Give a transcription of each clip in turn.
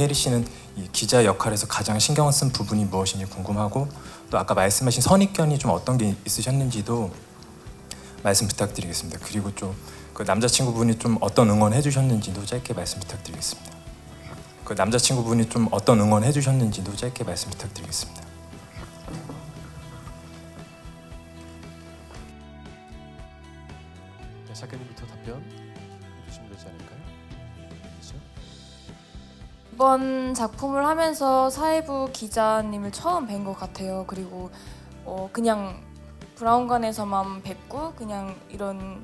혜리 씨는 이 기자 역할에서 가장 신경 쓴 부분이 무엇인지 궁금하고 또 아까 말씀하신 선입견이 좀 어떤 게 있으셨는지도 말씀 부탁드리겠습니다. 그리고 좀 그 남자친구분이 좀 어떤 응원 해주셨는지도 짧게 말씀 부탁드리겠습니다. 그 남자친구분이 좀 어떤 응원 해주셨는지도 짧게 말씀 부탁드리겠습니다. 네, 작가님부터 답변 해주시면 되지 않을까요? 이번 작품을 하면서 사회부 기자님을 처음 뵌 것 같아요. 그리고 어, 그냥 브라운관에서만 뵙고 그냥 이런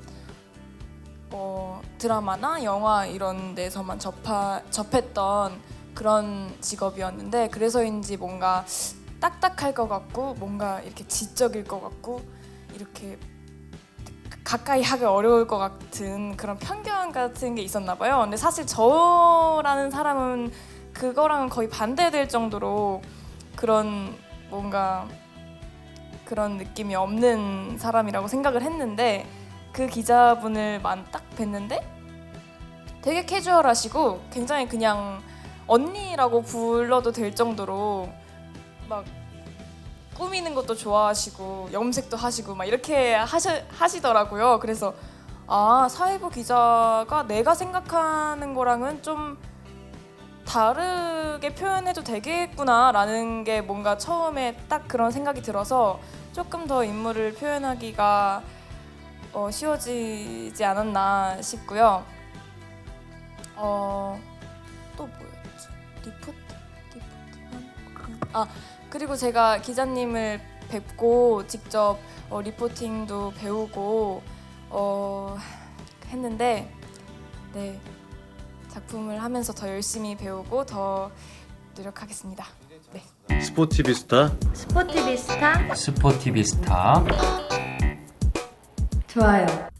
어, 드라마나 영화 이런 데서만 접하, 접했던 그런 직업이었는데 그래서인지 뭔가 딱딱할 것 같고 뭔가 이렇게 지적일 것 같고 이렇게 가까이 하기 어려울 것 같은 그런 편견 같은 게 있었나 봐요. 근데 사실 저라는 사람은 그거랑은 거의 반대될 정도로 그런 뭔가 그런 느낌이 없는 사람이라고 생각을 했는데 그 기자분을 만딱 뵀는데 되게 캐주얼하시고 굉장히 그냥 언니라고 불러도 될 정도로 막 꾸미는 것도 좋아하시고 염색도 하시고 막 이렇게 하시, 하시더라고요. 그래서 아 사회부 기자가 내가 생각하는 거랑은 좀 다르게 표현해도 되겠구나라는 게 뭔가 처음에 딱 그런 생각이 들어서 조금 더 인물을 표현하기가 어, 쉬워지지 않았나 싶고요. 어, 또 뭐였지? 리포트? 리포트? 아 그리고 제가 기자님을 뵙고 직접 어, 리포팅도 배우고 어, 했는데 네 작품을 하면서 더 열심히 배우고 더 노력하겠습니다. 네. 스포티비스타 스포티비스타 스포티비스타 좋아요.